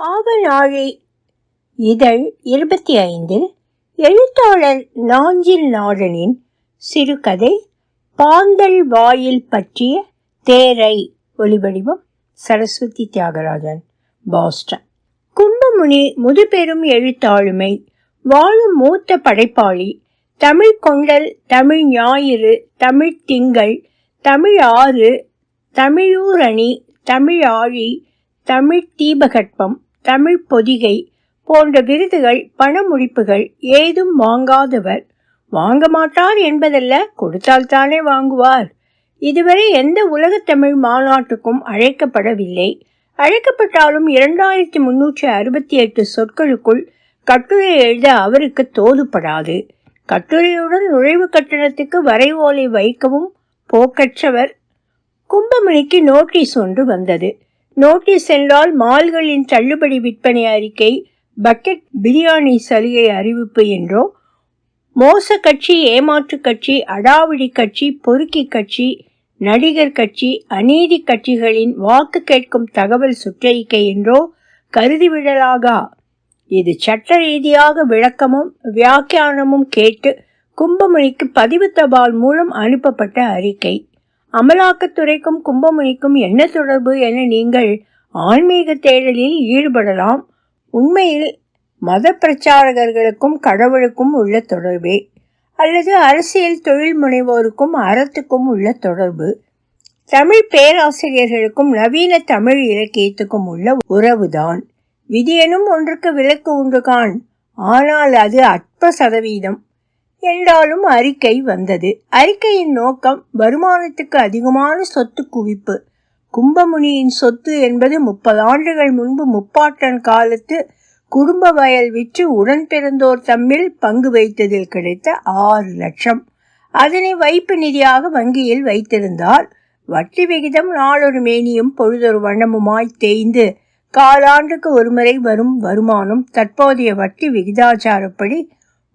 ஆவலாழி இதழ் இருபத்தி ஐந்தில் எழுத்தாளர் நாஞ்சில் நாடனின் சிறுகதை பாந்தல் வாயில் பற்றிய தேரை ஒளிவடிவம் சரஸ்வதி தியாகராஜன் பாஸ்டன். கும்பமுனி முதுபெரும் எழுத்தாளுமை வாழும் மூத்த படைப்பாளி தமிழ் கொண்டல் தமிழ் ஞாயிறு தமிழ் திங்கள் தமிழ் ஆறு தமிழூரணி தமிழ் ஆழி தமிழ் தீபகற்பம் தமிழ் பொதிகை போன்ற விருதுகள் பணமுடிப்புகள் ஏதும் வாங்காதவர். வாங்க மாட்டார் என்பதல்ல கொடுத்தால்தானே வாங்குவார். இதுவரை எந்த உலகத்தமிழ் மாநாட்டுக்கும் அழைக்கப்படவில்லை. அழைக்கப்பட்டாலும் இரண்டாயிரத்தி முன்னூற்றி அறுபத்தி எட்டு சொற்களுக்குள் கட்டுரை எழுத அவருக்கு தோதுப்படாது. கட்டுரையுடன் நுழைவு கட்டணத்துக்கு வரைவோலை வைக்கவும் போக்கற்றவர். கும்பமணிக்கு நோட்டீஸ் ஒன்று வந்தது. நோட்டீஸ் என்றால் மால்களின் தள்ளுபடி விற்பனை அறிக்கை பக்கெட் பிரியாணி சலுகை அறிவிப்பு என்றோ மோச கட்சி ஏமாற்று கட்சி அடாவடி கட்சி பொறுக்கி கட்சி நடிகர் கட்சி அநீதி கட்சிகளின் வாக்கு கேட்கும் தகவல் சுற்றறிக்கை என்றோ கருதிவிடலாகா. இது சட்ட ரீதியாக விளக்கமும் வியாக்கியானமும் கேட்டு கும்பமணிக்கு பதிவு தபால் மூலம் அனுப்பப்பட்ட அறிக்கை. அமலாக்கத்துறைக்கும் கும்பமுனிக்கும் என்ன தொடர்பு என நீங்கள் ஆன்மீக தேடலில் ஈடுபடலாம். உண்மையில் மத பிரச்சாரகர்களுக்கும் கடவுளுக்கும் உள்ள தொடர்பே. அல்லது அரசியல் தொழில் முனைவோருக்கும் அறத்துக்கும் உள்ள தொடர்பு. தமிழ் பேராசிரியர்களுக்கும் நவீன தமிழ் இலக்கியத்துக்கும் உள்ள உறவுதான். விதியனும் ஒன்றுக்கு விலக்கு உண்டு கான் ஆனால் அது அற்ப சதவீதம். என்றாலும் அறிக்கை வந்தது. அறிக்கையின் நோக்கம் வருமானத்துக்கு அதிகமான சொத்து குவிப்பு. கும்பமுனியின் சொத்து என்பது முப்பது ஆண்டுகள் முன்பு முப்பாட்டன் காலத்து குடும்ப வயல் விற்று உடன் பிறந்தோர் தம்மில் பங்கு வைத்ததில் கிடைத்த ஆறு லட்சம். அதனை வைப்பு நிதியாக வங்கியில் வைத்திருந்தால் வட்டி விகிதம் நாளொரு மேனியும் பொழுதொரு வண்ணமுமாய் தேய்ந்து காலாண்டுக்கு ஒருமுறை வரும் வருமானம் தற்போதைய வட்டி விகிதாச்சாரப்படி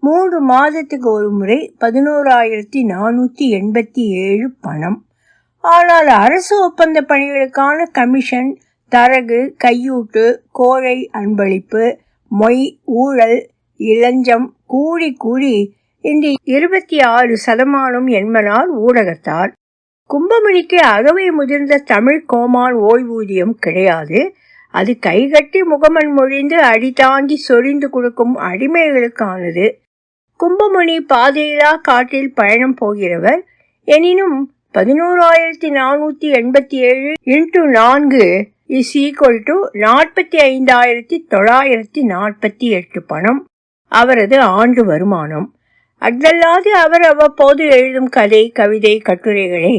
மூன்று மாதத்துக்கு ஒரு முறை பதினோராயிரத்தி நானூற்றி எண்பத்தி ஏழு பணம். ஆனால் அரசு ஒப்பந்த பணிகளுக்கான கமிஷன் தரகு கையூட்டு கோழை அன்பளிப்பு மொய் ஊழல் இளஞ்சம் கூடி கூடி இன்று இருபத்தி ஆறு சதமானம் என்பனால் ஊடகத்தார். கும்பமணிக்கு அகவை முதிர்ந்த தமிழ் கோமான் ஓய்வூதியம் கிடையாது. அது கைகட்டி முகமன் மொழிந்து அடி தாண்டி சொரிந்து கொடுக்கும் அடிமைகளுக்கானது. கும்பமுனி பாதையிலா காட்டில் பயணம் போகிறவர் எனினும் பதினோராயிரத்தி நானூற்றி எண்பத்தி ஏழு இன்டு நான்கு இஸ் ஈக்குவல் டு நாற்பத்தி ஐந்தாயிரத்தி தொள்ளாயிரத்தி நாற்பத்தி எட்டு பணம். அவரது ஆண்டு வருமானம். அதல்லாது அவர் அவ்வப்போது எழுதும் கதை கவிதை கட்டுரைகளை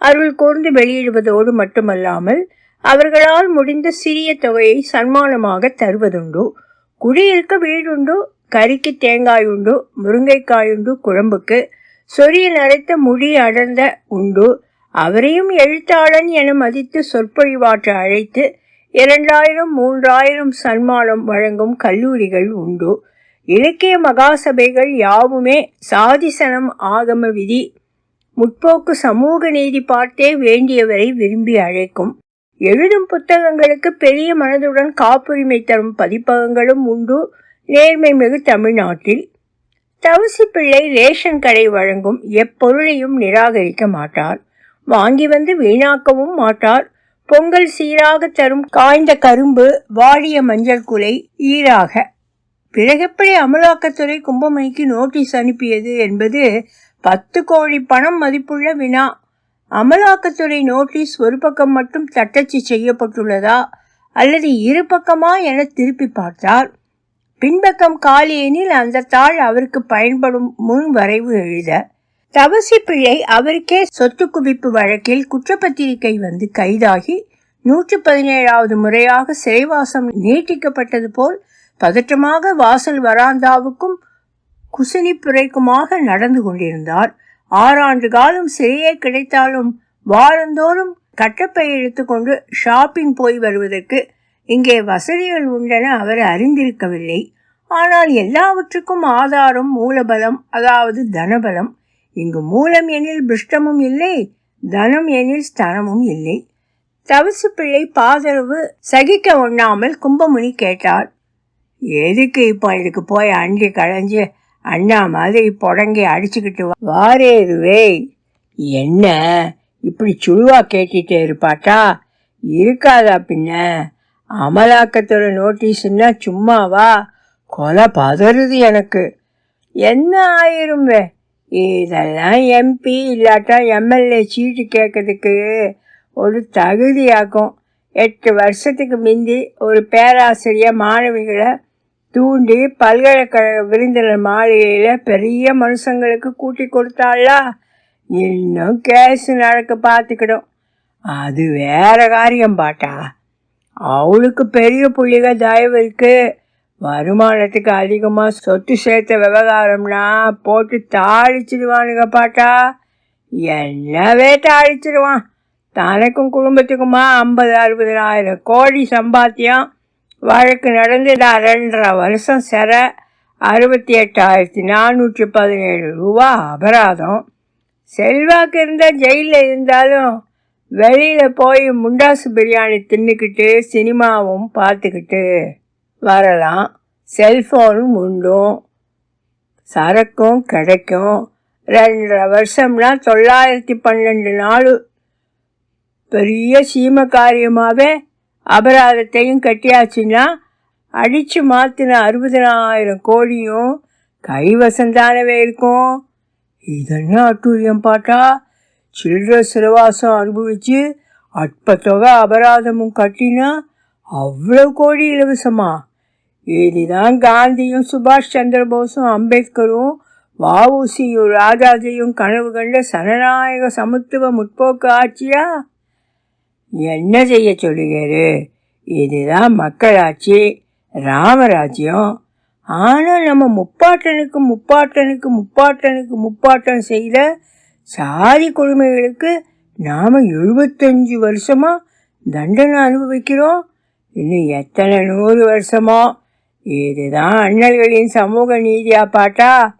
அருள் கூர்ந்து வெளியிடுவதோடு மட்டுமல்லாமல் அவர்களால் முடிந்த சிறிய தொகையை சன்மானமாக தருவதுண்டு. குடியிருக்க வீடுண்டு கறிக்கு தேங்காய் உண்டு முருங்கைக்காய் உண்டு குழம்புக்கு. சொரிய நரைத்த முடி அடர்ந்த உண்டு. அவரையும் எழுத்தாளன் என மதித்து சொற்பொழிவாற்ற அழைத்து இரண்டாயிரம் மூன்றாயிரம் சன்மானம் வழங்கும் கல்லூரிகள் உண்டு. இலக்கிய மகாசபைகள் யாவுமே சாதிசனம் ஆகம விதி முற்போக்கு சமூக நீதி பார்த்தே வேண்டியவரை விரும்பி அழைக்கும். எழுதும் புத்தகங்களுக்கு பெரிய மனதுடன் காப்புரிமை தரும் பதிப்பகங்களும் உண்டு. நேர்மை மிகு தமிழ்நாட்டில் தவசி பிள்ளை ரேஷன் கடை வழங்கும் எப்பொருளையும் நிராகரிக்க மாட்டார். வாங்கி வந்து வீணாக்கவும் மாட்டார். பொங்கல் சீராக தரும் காய்ந்த கரும்பு வாடிய மஞ்சள் குலை ஈராக. பிறகெப்படி அமலாக்கத்துறை கும்பமணிக்கு நோட்டீஸ் அனுப்பியது என்பது பத்து கோடி பணம் மதிப்புள்ள வினா. அமலாக்கத்துறை நோட்டீஸ் ஒரு பக்கம் மட்டும் தட்டச்சு செய்யப்பட்டுள்ளதா அல்லது இரு பக்கமா என திருப்பி பார்த்தார். பின்பக்கம் காலியெனில் அந்த தாள் அவருக்கு பயன்படும் முன் வரைவு எழுத தவசி பிள்ளை அவருக்கே சொத்து குவிப்பு வழக்கில் குற்றப்பத்திரிகை வந்து கைதாகி நூற்று பதினேழாவது முறையாக சிறைவாசம் நீட்டிக்கப்பட்டது போல் பதற்றமாக வாசல் வராந்தாவுக்கும் குசினிப்புரைக்குமாக நடந்து கொண்டிருந்தார். ஆறாண்டு காலம் சிறையே கிடைத்தாலும் வாரந்தோறும் கட்டப்பை எடுத்துக்கொண்டு ஷாப்பிங் போய் வருவதற்கு இங்கே வசதிகள் உண்டென அவர் அறிந்திருக்கவில்லை. ஆனால் எல்லாவற்றுக்கும் ஆதாரம் மூலபலம் அதாவது தனபலம். இங்கு மூலம் எனில் பிருஷ்டமும் இல்லை தனம் எனில் ஸ்தனமும் இல்லை. தவசு பிள்ளை பாதரவு சகிக்க ஒண்ணாமல் கும்பமுனி கேட்டார். எதுக்கு இப்போ இதுக்கு போய் அண்டி களைஞ்சு அண்ணா மாதிரி புடங்கி அடிச்சுக்கிட்டு வாரேருவே என்ன? இப்படி சுழுவா கேட்டுட்டே இருப்பாட்டா? இருக்காதா பின்ன? அமலாக்கத்தோட நோட்டீஸ்னா சும்மாவா? கொலை பதறுது எனக்கு. என்ன ஆயிரும்வே இதெல்லாம் எம்பி இல்லாட்டா எம்எல்ஏ சீட்டு கேட்கறதுக்கு ஒரு தகுதியாகும் எட்டு வருஷத்துக்கு முந்தி ஒரு பேராசிரியர் மாணவிகளை தூண்டி பல்கலைக்கழக விருந்தினர் மாளிகையில் பெரிய மனுஷங்களுக்கு கூட்டி கொடுத்தாளா? இன்னும் கேஸ் நடக்க பார்த்துக்கிடும். அது வேற காரியம் பாட்டா. அவளுக்கு பெரிய புள்ளிக தயவு இருக்கு. வருமானத்துக்கு அதிகமாக சொத்து சேர்த்த விவகாரம்னா போட்டு தாளிச்சிடுவானுங்க பாட்டா. என்னவே தாளிச்சிடுவான். தனக்கும் குடும்பத்துக்குமா ஐம்பது அறுபதாயிரம் கோடி சம்பாத்தியம். வழக்கு நடந்து நான் ரெண்டரை வருஷம் சிறை. அறுபத்தி எட்டாயிரத்தி நானூற்றி பதினேழு ரூபா அபராதம். செல்வாக்கு இருந்தால் ஜெயிலில் இருந்தாலும் வெளியில் போய் முண்டாசு பிரியாணி தின்னுக்கிட்டு சினிமாவும் பார்த்துக்கிட்டு வரலாம். செல்ஃபோனும் உண்டும். சரக்கும் கிடைக்கும். ரெண்டரை வருஷம்னா தொள்ளாயிரத்தி பன்னெண்டு நாள். பெரிய சீம காரியமாகவே அபராதத்தையும் கட்டியாச்சுன்னா அடித்து மாற்றின அறுபதனாயிரம் கோடியும் கைவசந்தானவே இருக்கும். இதென்ன அட்டூழியம் பாட்டா? சில்லற சிறவாசம் அனுபவிச்சு அற்பத்தொகை அபராதமும் கட்டினா அவ்வளோ கோடி இலவசமா? இதுதான் காந்தியும் சுபாஷ் சந்திர போஸும் அம்பேத்கரும் வஉசியும் ராஜாஜியும் கனவு கண்ட சனநாயக சமத்துவ முற்போக்கு ஆட்சியா? என்ன செய்ய சொல்லுகிறாரு? இதுதான் மக்களாட்சி ராமராஜ்யம். ஆனால் நம்ம முப்பாட்டனுக்கு முப்பாட்டனுக்கு முப்பாட்டனுக்கு முப்பாட்டன் செய்த சாதி கொடுமைகளுக்கு நாம் எழுபத்தஞ்சு வருஷமா தண்டனை அனுபவிக்கிறோம். இன்னும் எத்தனை நூறு வருஷமோ? இதுதான் அண்ணல்களின் சமூக நீதியா பாட்டா?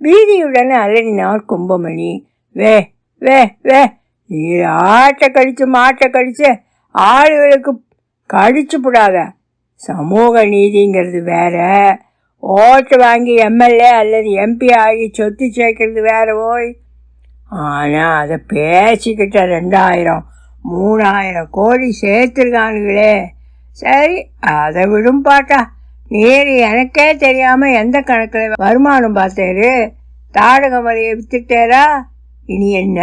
பீதியுடன் அலறினார் கும்பமணி. வே வே வே நீர் ஆட்டை கடிச்சு மாட்டை கடிச்சு ஆளுகளுக்கு கடிச்சு விடாத சமூக நீதிங்கிறது வேற. ஓட்டு வாங்கி எம்எல்ஏ அல்லது எம்பி ஆகி சொத்து சேர்க்கறது வேற ஓய். ஆனால் அதை பேசிக்கிட்ட ரெண்டாயிரம் மூணாயிரம் கோடி சேர்த்துருக்கானுங்களே. சரி அதை விடும் பாட்டா. நீர் எனக்கே தெரியாமல் எந்த கணக்கில் வருமானம் பார்த்தேரு? தாடகமலையை வித்துட்டேரா? இனி என்ன?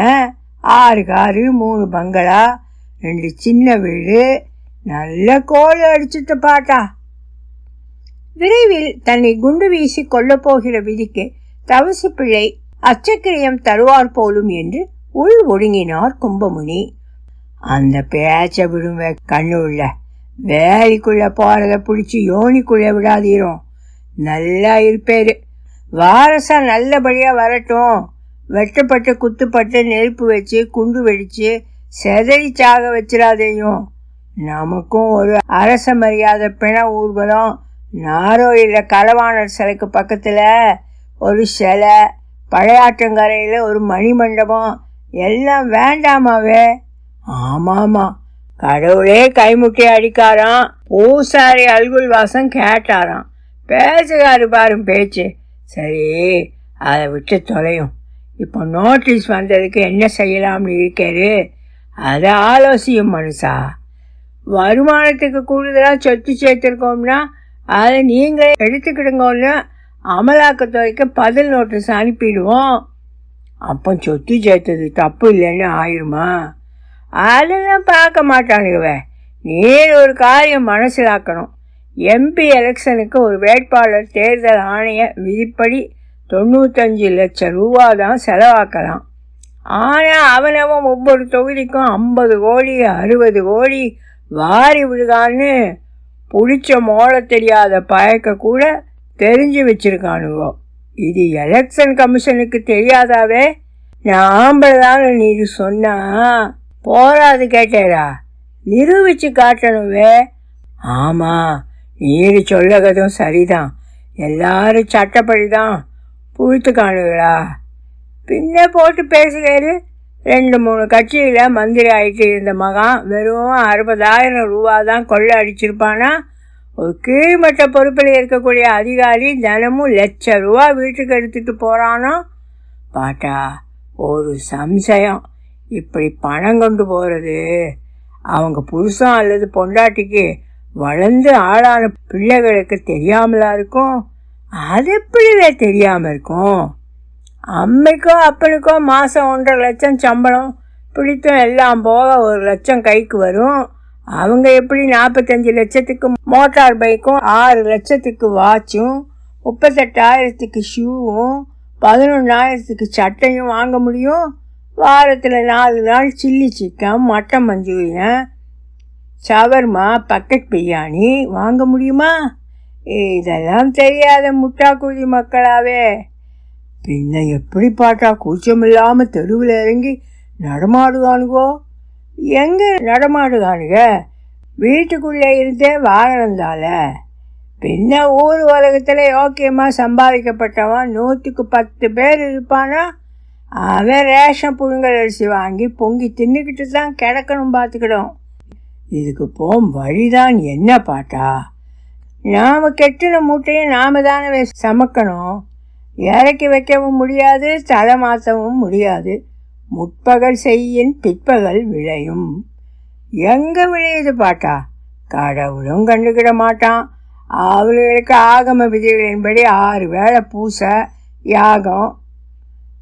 ஆறு காரு மூணு பங்களா ரெண்டு சின்ன வீடு நல்ல கோல் அடிச்சுட்டு பாட்டா. விரைவில் தன்னை குண்டு வீசி கொல்லப்போகிற விதிக்கு தவசு பிள்ளை அச்சக்கிரியம் தருவார் போலும் என்று உள் ஒடுங்கினார் கும்பமுனி. அந்த பேச்ச விடும் கண்ணுள்ள. கண்ணு உள்ள வேலிக்குள்ள போறத பிடிச்சி யோனிக்குள்ள விடாதீரும் நல்லா இருப்பேரு. வாரசா நல்லபடியா வரட்டும். வெட்டப்பட்டு குத்துப்பட்டு நெருப்பு வச்சு குண்டு வெடிச்சு செதறி சாக வச்சிடாதேயும் நமக்கும் ஒரு அரச மரியாதை பிண ஊர்வலம். நாரோயில் கலவாணர் சிலைக்கு பக்கத்தில் ஒரு சிலை பழையாற்றங்கரையில் ஒரு மணிமண்டபம். எல்லாம் வேண்டாமாவே. ஆமாமா. கடவுளே கைமுட்டி அடிக்காராம். பூசாரி அல்குல் வாசம் கேட்டாராம். பேசுகாரு பாரும் பேச்சு. சரி அதை விட்டு தொலையும். இப்போ நோட்டீஸ் வந்ததுக்கு என்ன செய்யலாம்னு இருக்காரு? அதை ஆலோசியும் மனுஷா. வருமானத்துக்கு கூடுதலாக சொத்து சேர்த்துருக்கோம்னா அதை நீங்களே எடுத்துக்கிடுங்கன்னு அமலாக்கத்துறைக்கு பதில் நோட்டீஸ் அனுப்பிடுவோம். அப்போ சொத்து சேர்த்தது தப்பு இல்லைன்னு ஆயிருமா? அதெல்லாம் பார்க்க மாட்டானுங்கவே. நீர் ஒரு காரியம் மனசிலாக்கணும் எம்பி எலெக்ஷனுக்கு ஒரு வேட்பாளர் தேர்தல் ஆணைய விதிப்படி தொண்ணூத்தஞ்சு லட்சம் ரூபா தான் செலவாக்கலாம். ஆனால் அவனவன் ஒவ்வொரு தொகுதிக்கும் ஐம்பது கோடி அறுபது கோடி வாரி விடுதான்னு பிடிச்ச மோள தெரியாத பயக்க கூட தெரிஞ்சு வச்சிருக்கானுங்கோ இது எலெக்ஷன் கமிஷனுக்கு தெரியாதாவே? நாம்பளதான நீ சொன்னா. போராது கேட்டேரா நிரூபிச்சு காட்டணுவே ஆமா நீர் சொல்லகதும் சரிதான். எல்லாரும் சட்டப்படி தான் புழுத்து காணுங்களா பின்ன போட்டு பேசுகிறாரு ரெண்டு மூணு கட்சியில் மந்திரி ஆகிட்டு இருந்த மகான் வெறும் அறுபதாயிரம் ரூபா தான் கொள்ளை அடிச்சிருப்பானா? ஒரு கீழ்மட்ட பொறுப்பில் இருக்கக்கூடிய அதிகாரி தினமும் லட்ச ரூபா வீட்டுக்கு எடுத்துகிட்டு போகிறானா பாட்டா ஒரு சம்சயம். இப்படி பணம் கொண்டு போகிறது அவங்க புருஷன் அல்லது பொண்டாட்டிக்கு வளர்ந்து ஆளான பிள்ளைகளுக்கு தெரியாமலா இருக்கும்? அது எப்படிவே தெரியாமல் இருக்கும்? அம்மைக்கோ அப்பனுக்கோ மாதம் ஒன்றரை லட்சம் சம்பளம். பிடித்தும் எல்லாம் போக ஒரு லட்சம் கைக்கு வரும். அவங்க எப்படி நாற்பத்தஞ்சு லட்சத்துக்கு மோட்டார் பைக்கும் ஆறு லட்சத்துக்கு வாட்சும் முப்பத்தெட்டாயிரத்துக்கு ஷூவும் பதினொன்றாயிரத்துக்கு சட்டையும் வாங்க முடியும்? வாரத்தில் நாலு நாள் chilli chicken mutton manchurian shawarma bucket biryani வாங்க முடியுமா? இதெல்லாம் தெரியாத முட்டாக்குதி மக்களாவே. பின்ன எப்படி பாட்டா கூச்சமில்லாமல் தெருவில் இறங்கி நடமாடுவானுகோ எங்கே நடமாடுகானுங்க வீட்டுக்குள்ளே இருந்தே வாகனந்தால பின்ன ஊர் உலகத்தில் யோக்கியமாக சம்பாதிக்கப்பட்டவன் நூற்றுக்கு பத்து பேர் இருப்பானா? அவன் ரேஷன் புழுங்கல் அரிசி வாங்கி பொங்கி தின்னுக்கிட்டு தான் கிடக்கணும் பார்த்துக்கிடும் இதுக்கு போம் வழிதான் என்ன பாட்டா? நாம் கெட்டின மூட்டையை நாம தானே சமக்கணும். இறக்கி வைக்கவும் முடியாது தலை மாற்றவும் முடியாது. முற்பகல் செய்யின் பிற்பகல் விளையும். எங்கே விளையுது பாட்டா? கடவுளும் கண்டுக்கிட மாட்டான். அவர்களுக்கு ஆகம விதிகளின்படி ஆறு வேளை பூசை யாகம்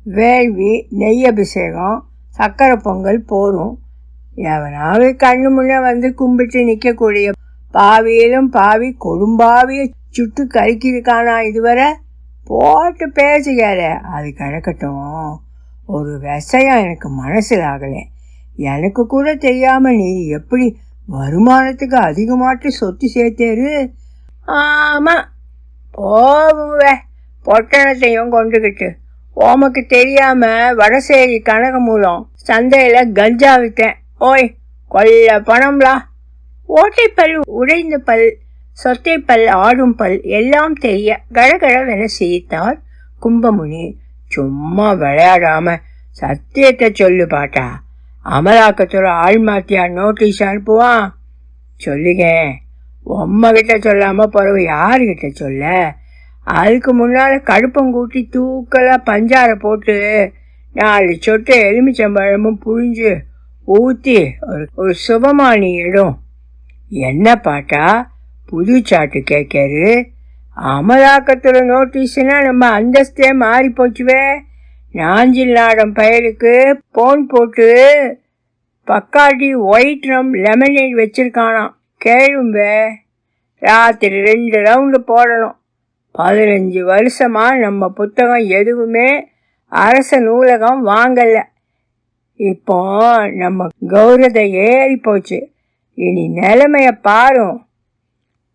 வேள்வி நெய் அபிஷேகம் சக்கரை பொங்கல் போரும். எவனாவது கண்ணு முன்னே வந்து கும்பிட்டு நிற்கக்கூடிய பாவியிலும் பாவி கொடும்பாவிய சுட்டு கறிக்கிருக்கானா இதுவரை? போட்டு பேசுகிற அது கிடக்கட்டும். ஒரு விஷயம் எனக்கு மனசில் ஆகலை. எனக்கு கூட தெரியாமல் நீ எப்படி வருமானத்துக்கு அதிகமாட்டு சொத்து சேர்த்தேரு? ஆமாம் ஓவே பொட்டணத்தையும் கொண்டுக்கிட்டு ஓமக்கு தெரியாமல் வடசேரி கனகமூலம் சந்தையில் கஞ்சா விட்டேன் ஓய் கொல்ல பணம்லா. ஓட்டைப்பல் உடைந்த பல் சொத்தைப்பல் ஆடும் பல் எல்லாம் தெரிய கழகழவென சிரித்தார் கும்பமுனி. சும்மா விளையாடாம சத்தியத்தை சொல்லு பாட்டா. அமலாக்கத்துறை ஆள் மாத்தியா நோட்டீஸ் அனுப்புவான். சொல்லுங்க. உம்மகிட்ட சொல்லாம பிறகு யாருக்கிட்ட சொல்ல? அதுக்கு முன்னால கடுப்பங்கூட்டி தூக்கலாக பஞ்சார போட்டு நாலு சொட்டு எலுமிச்சம்பழமும் புழிஞ்சு ஊற்றி ஒரு ஒரு சுபமானி இடம். என்ன பாட்டா? புது சாட்டு கேட்கரு அமலாக்கத்தில் நோட்டீஸ்னா நம்ம அந்தஸ்தே மாறி போச்சுவே நாஞ்சில் நாடம் பயலுக்கு போன் போட்டு பக்காட்டி ஒயிட் ரம் லெமனேட் வச்சிருக்கானாம். கேளும்பே. ராத்திரி ரெண்டு ரவுண்டு போடணும். பதினஞ்சு வருஷமாக நம்ம புத்தகம் எதுவுமே அரச நூலகம் வாங்கலை. இப்போ நம்ம கௌரதை ஏறி போச்சு இனி நிலைமையை பாரும்.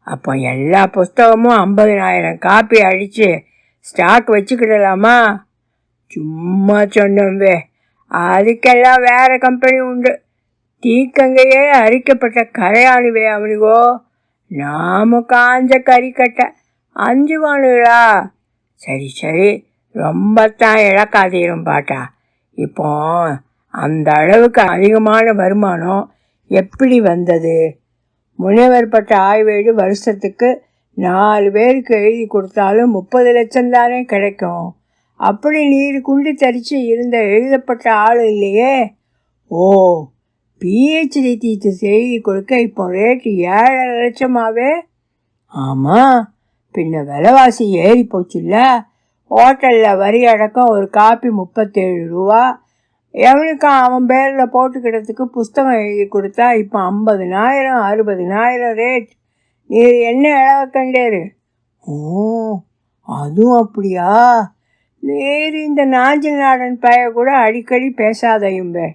அப்போ எல்லா புஸ்தகமும் ஐம்பதினாயிரம் காப்பி அழித்து ஸ்டாக் வச்சுக்கிடலாமா? சும்மா சொன்னோம்வே. அதுக்கெல்லாம் வேறு கம்பெனி உண்டு. தீக்கங்கையே அரிக்கப்பட்ட கரையானுவே அவனுகோ. நாம காஞ்ச கறிக்கட்டை. அஞ்சுவானுங்களா சரி சரி. ரொம்ப தான் இழக்காதீரும் பாட்டா. இப்போ அந்த அளவுக்கு அதிகமான வருமானம் எப்படி வந்தது? முனைவர் பட்ட ஆய்வேடு வருஷத்துக்கு நாலு பேருக்கு எழுதி கொடுத்தாலும் முப்பது லட்சம் தானே கிடைக்கும். அப்படி நீர் குண்டு தரிச்சு இருந்த எழுதப்பட்ட ஆள் இல்லையே? ஓ பிஹெச்டி தீத்து எழுதி கொடுக்க இப்போ ரேட்டு ஏழரை லட்சமாவே? ஆமாம் பின்ன விலைவாசி ஏறி போச்சுல்ல ஹோட்டலில் வரி அடக்கம் ஒரு காப்பி முப்பத்தேழு ரூபா எவனுக்கும் அவன் பேரில் போட்டுக்கிறதுக்கு புஸ்தகம் எழுதி கொடுத்தா இப்போ ஐம்பதுனாயிரம் அறுபதுனாயிரம் ரேட் நீ என்ன இழவ கண்டேரு? ஓ அதுவும் அப்படியா? நேரு இந்த நாஞ்சில் நாடன் பைய கூட அடிக்கடி பேசாதையும்பே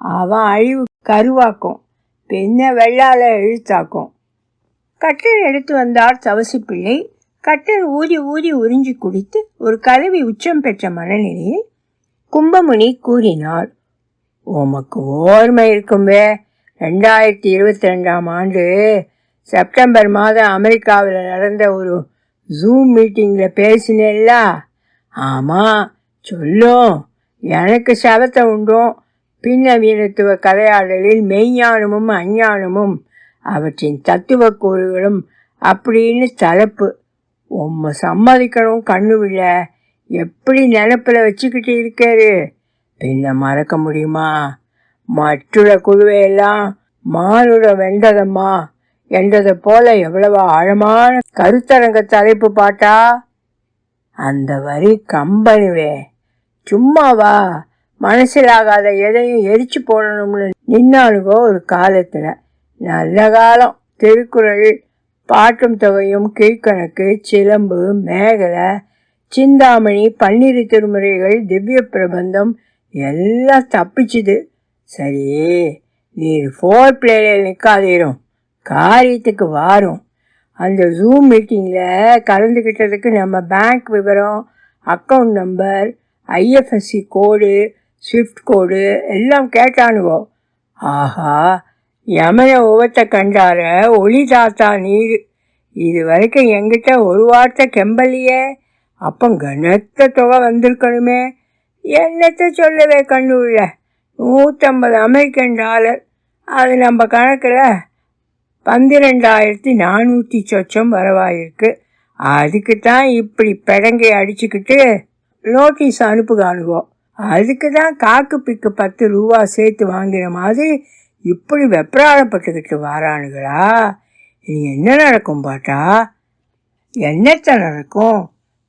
அவன் அழிவு கருவாக்கும் பெண்ணை வெள்ளால இழுத்தாக்கும். கட்டர் எடுத்து வந்தார் தவசி பிள்ளை கட்டர் ஊதி ஊதி உறிஞ்சி குடித்து ஒரு கலவி உச்சம் பெற்ற மனநிலையில் கும்பமுனி கூறினார் உமக்கு ஓர்மை இருக்கும்பே. ரெண்டாயிரத்தி இருபத்தி ரெண்டாம் ஆண்டு செப்டம்பர் மாதம் அமெரிக்காவில் நடந்த ஒரு ஜூம் மீட்டிங்கில் பேசினேல்ல ஆமாம் சொல்லும். எனக்கு சவத்தை உண்டும் பின்ன வீரத்துவ கதையாடலில் மெய்ஞானமும் அஞ்ஞானமும் அவற்றின் தத்துவ கூறுகளும் அப்படின்னு தலைப்பு உம்மை சம்மதிக்கணும் கண்ணுவில்ல. எப்படி நினப்பில் வச்சுக்கிட்டு இருக்காரு? பின்ன மறக்க முடியுமா? மற்றுள்ள குழுவையெல்லாம் மானுட வெண்டதம்மா என்றதை போல எவ்வளவு ஆழமான கருத்தரங்க தலைப்பு பாட்டா? அந்த வரி கம்பனிவே சும்மாவா மனசிலாகாத எதையும் எரிச்சு போடணும்னு நின்னானுகோ ஒரு காலத்தில். நல்ல காலம். திருக்குறள் பாட்டும் தொகையும் கீழ்கணக்கு சிலம்பு மேகலை சிந்தாமணி பன்னிரு திருமுறைகள் திவ்ய பிரபந்தம் எல்லாம் தப்பிச்சுது. சரி நீர் ஃபோர் பிளேயரில் நிற்காதீரும் காரியத்துக்கு வாரும். அந்த ஜூம் மீட்டிங்கில் கலந்துக்கிட்டதுக்கு நம்ம பேங்க் விவரம் account number IFSC code swift code எல்லாம் கேட்டானுகோ ஆஹா யமன உவத்தை கண்டார ஒளி தாத்தா நீர் இது வரைக்கும் எங்கிட்ட ஒரு வார்த்தை கெம்பல்லையே அப்போ கனத்த தொகை வந்திருக்கணுமே. என்னத்தை சொல்லவே கண்ணு உள்ள நூற்றம்பது அமெரிக்கன் டாலர். அது நம்ம கணக்கில் பன்னிரெண்டாயிரத்தி நானூற்றி சொச்சம் வரவாயிருக்கு. அதுக்கு தான் இப்படி பெடங்கை அடிச்சுக்கிட்டு நோட்டீஸ் அனுப்பு காணுவோம் அதுக்கு தான் காக்கு பிக்கு பத்து ரூபா சேர்த்து வாங்கின மாதிரி இப்படி வெப்ராளப்பட்டுக்கிட்டு வாரானுங்களா இனி என்ன நடக்கும் பாட்டா? என்னத்த நடக்கும்?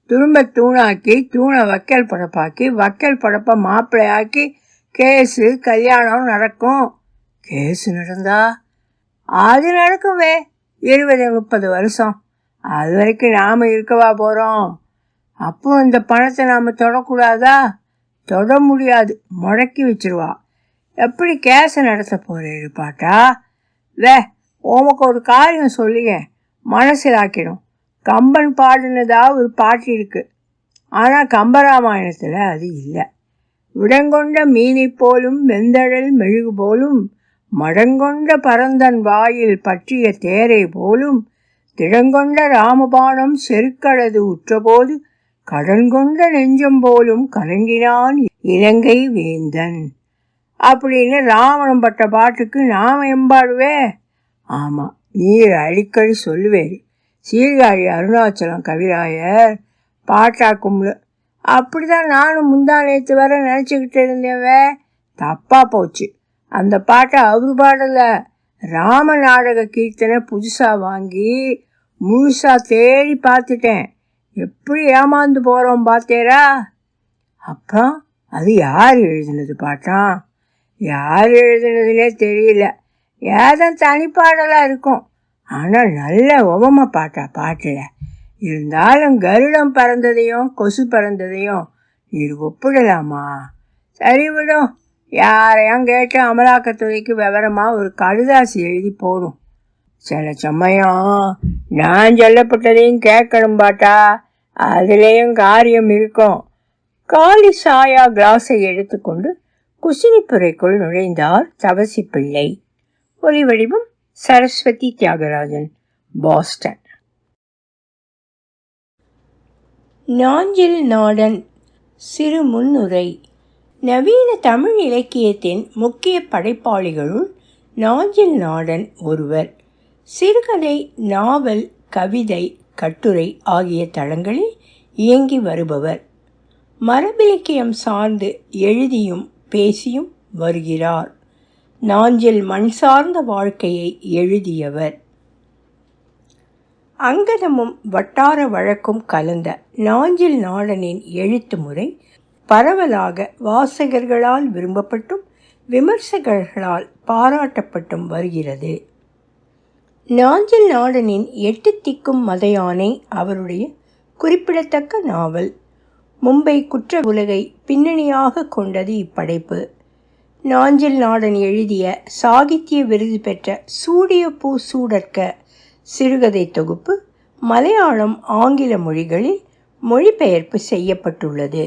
திரும்ப தூணாக்கி தூணை வக்கல் படப்பாக்கி வக்கல் படப்பை மாப்பிள்ளையாக்கி கேஸு கல்யாணம் நடக்கும். கேஸு நடந்தா? அது நடக்குமே. இருபது முப்பது வருஷம். அது வரைக்கும் நாம் இருக்கவா போகிறோம் அப்போ இந்த பணத்தை நாம் தொடக்கூடாதா? தொட முடியாது. முடக்கி வச்சிருவா. எப்படி கேஸை நடத்த போகிறேன் பாட்டா? வே உமக்கு ஒரு காரியம் சொல்லுங்க. மனசில் ஆக்கிடும். கம்பன் பாடினதா ஒரு பாட்டு இருக்கு. ஆனால் கம்பராமாயணத்தில் அது இல்லை. விடங்கொண்ட மீனை போலும் வெந்தழல் மெழுகு போலும் மடங்கொண்ட பரந்தன் வாயில் பற்றிய தேரை போலும் திடங்கொண்ட ராமபானம் செருக்கடது உற்றபோது கடன் கொண்ட நெஞ்சம் போலும் கலங்கினான் இலங்கை வேந்தன். அப்படின்னு ராவணம் பட்ட பாட்டுக்கு நாம் எம்பாடுவே? ஆமாம் நீர் அடிக்கடி சொல்லுவேன் சீர்காழி அருணாச்சலம் கவிராயர் பாட்டா பாட்டாக்கும்ல அப்படிதான் நானும் முந்தா நேற்று வர நினச்சிக்கிட்டு இருந்தேவே தப்பாக போச்சு. அந்த பாட்டை அவரு பாடலை. ராம நாடக கீர்த்தனை புதுசாக வாங்கி முழுசாக தேடி பார்த்துட்டேன். எப்படி ஏமாந்து போகிறோம் பார்த்தேரா? அப்புறம் அது யார் எழுதினது பாட்டான் யார் எழுதினதுனே தெரியல. ஏதோ தனிப்பாடலாக இருக்கும். ஆனால் நல்ல உபம பாட்டா பாட்டில். இருந்தாலும் கருடம் பறந்ததையும் கொசு பறந்ததையும் இது ஒப்பிடலாமா? சரி விடும் யாரையும் கேட்டு அமலாக்கத்துறைக்கு விவரமாக ஒரு கடுதாசி எழுதி போடும். சில சமயம் நான் சொல்லப்பட்டதையும் கேட்கணும் பாட்டா. அதுலேயும் காரியம் இருக்கும். காலி சாயா கிளாஸை எடுத்துக்கொண்டு குசினிப்புறைக்குள் நுழைந்தார் தவசி பிள்ளை ஒலி வடிவம் சரஸ்வதி தியாகராஜன் பாஸ்டன் நாஞ்சில் நாடன் சிறு முன்னுரை. நவீன தமிழ் இலக்கியத்தின் முக்கிய படைப்பாளிகளுள் நாஞ்சில் நாடன் ஒருவர். சிறுகதை நாவல் கவிதை கட்டுரை ஆகிய தளங்களில் இயங்கி வருபவர். மரபிலக்கியம் சார்ந்து எழுதியும் பேசியும் வருகிறார். நாஞ்சில் மண் சார்ந்த வாழ்க்கையை எழுதியவர். அங்கதமும் வட்டார வழக்கும் கலந்த நாஞ்சில் நாடனின் எழுத்து முறை பரவலாக வாசகர்களால் விரும்பப்பட்டும் விமர்சகர்களால் பாராட்டப்பட்டும் வருகிறது. நாஞ்சில் நாடனின் எட்டு திக்கும் மதையானை அவருடைய குறிப்பிடத்தக்க நாவல் மும்பை குற்ற உலகை பின்னணியாக கொண்டது இப்படைப்பு. நாஞ்சில் நாடன் எழுதிய சாகித்ய விருது பெற்ற சூடிய பூ சூடற்க சிறுகதை தொகுப்பு மலையாளம் ஆங்கில மொழிகளில் மொழிபெயர்ப்பு செய்யப்பட்டுள்ளது.